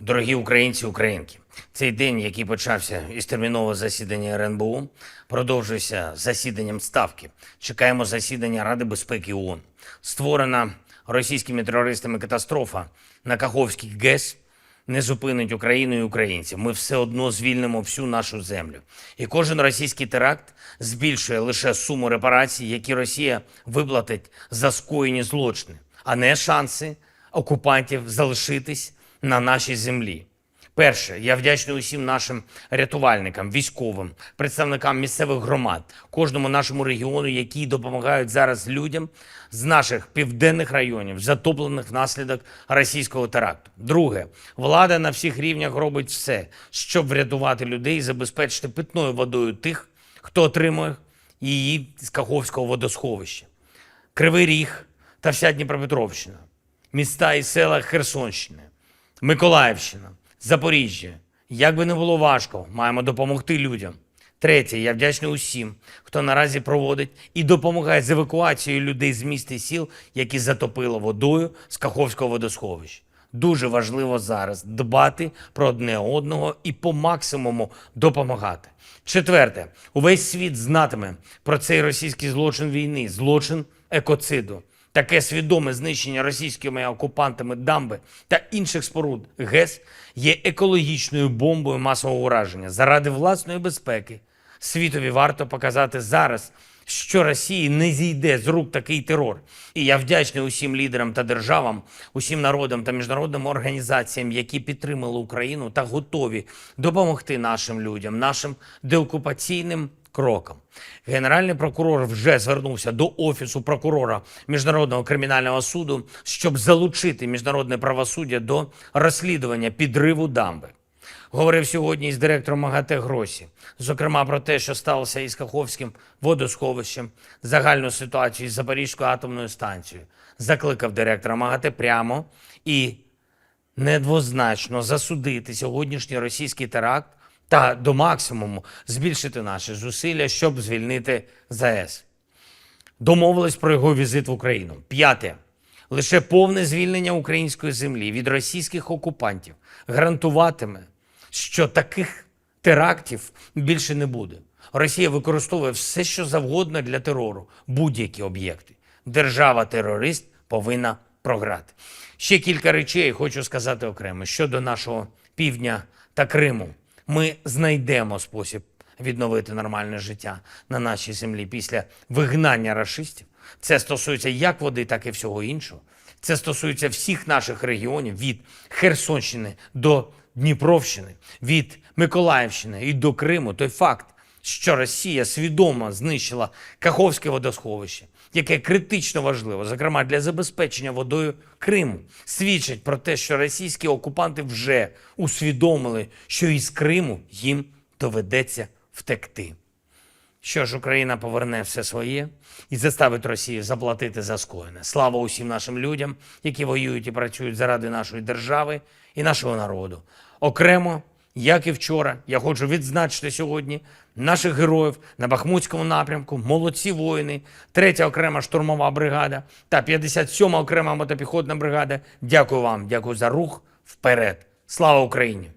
Дорогі українці, українки, цей день, який почався із термінового засідання РНБО, продовжується засіданням ставки. Чекаємо засідання Ради безпеки ООН. Створена російськими терористами катастрофа на Каховській ГЕС не зупинить Україну і українців. Ми все одно звільнимо всю нашу землю. І кожен російський теракт збільшує лише суму репарацій, які Росія виплатить за скоєні злочини, а не шанси окупантів залишитись на нашій землі. Перше, я вдячний усім нашим рятувальникам, військовим, представникам місцевих громад, кожному нашому регіону, які допомагають зараз людям з наших південних районів, затоплених внаслідок російського теракту. Друге, влада на всіх рівнях робить все, щоб врятувати людей і забезпечити питною водою тих, хто отримує її з Каховського водосховища. Кривий Ріг та вся Дніпропетровщина, міста і села Херсонщини, Миколаївщина, Запоріжжя. Як би не було важко, маємо допомогти людям. Третє, я вдячний усім, хто наразі проводить і допомагає з евакуацією людей з міст і сіл, які затопило водою з Каховського водосховища. Дуже важливо зараз дбати про одне одного і по максимуму допомагати. Четверте, увесь світ знатиме про цей російський злочин війни, злочин екоциду. Таке свідоме знищення російськими окупантами дамби та інших споруд ГЕС є екологічною бомбою масового ураження. Заради власної безпеки світові варто показати зараз, що Росії не зійде з рук такий терор. І я вдячний усім лідерам та державам, усім народам та міжнародним організаціям, які підтримали Україну та готові допомогти нашим людям, нашим деокупаційним кроком. Генеральний прокурор вже звернувся до офісу прокурора міжнародного кримінального суду, щоб залучити міжнародне правосуддя до розслідування підриву дамби. Говорив сьогодні із директором МАГАТЕ Гросі, зокрема про те, що сталося із Каховським водосховищем, загальну ситуацію із Запорізькою атомною станцією. Закликав директора МАГАТЕ прямо і недвозначно засудити сьогоднішній російський теракт та до максимуму збільшити наші зусилля, щоб звільнити ЗАЕС. Домовились про його візит в Україну. П'яте. Лише повне звільнення української землі від російських окупантів гарантуватиме, що таких терактів більше не буде. Росія використовує все, що завгодно для терору, будь-які об'єкти. Держава-терорист повинна програти. Ще кілька речей хочу сказати окремо щодо нашого півдня та Криму. Ми знайдемо спосіб відновити нормальне життя на нашій землі після вигнання рашистів. Це стосується як води, так і всього іншого. Це стосується всіх наших регіонів від Херсонщини до Дніпровщини, від Миколаївщини і до Криму. Той факт, що Росія свідомо знищила Каховське водосховище, яке критично важливо, зокрема для забезпечення водою Криму, свідчить про те, що російські окупанти вже усвідомили, що із Криму їм доведеться втекти. Що ж, Україна поверне все своє і заставить Росію заплатити за скоєне. Слава усім нашим людям, які воюють і працюють заради нашої держави і нашого народу. Окремо, як і вчора, я хочу відзначити сьогодні наших героїв на Бахмутському напрямку, молодці воїни, 3 окрема штурмова бригада та 57 окрема мотопіхотна бригада. Дякую вам, дякую за рух вперед. Слава Україні!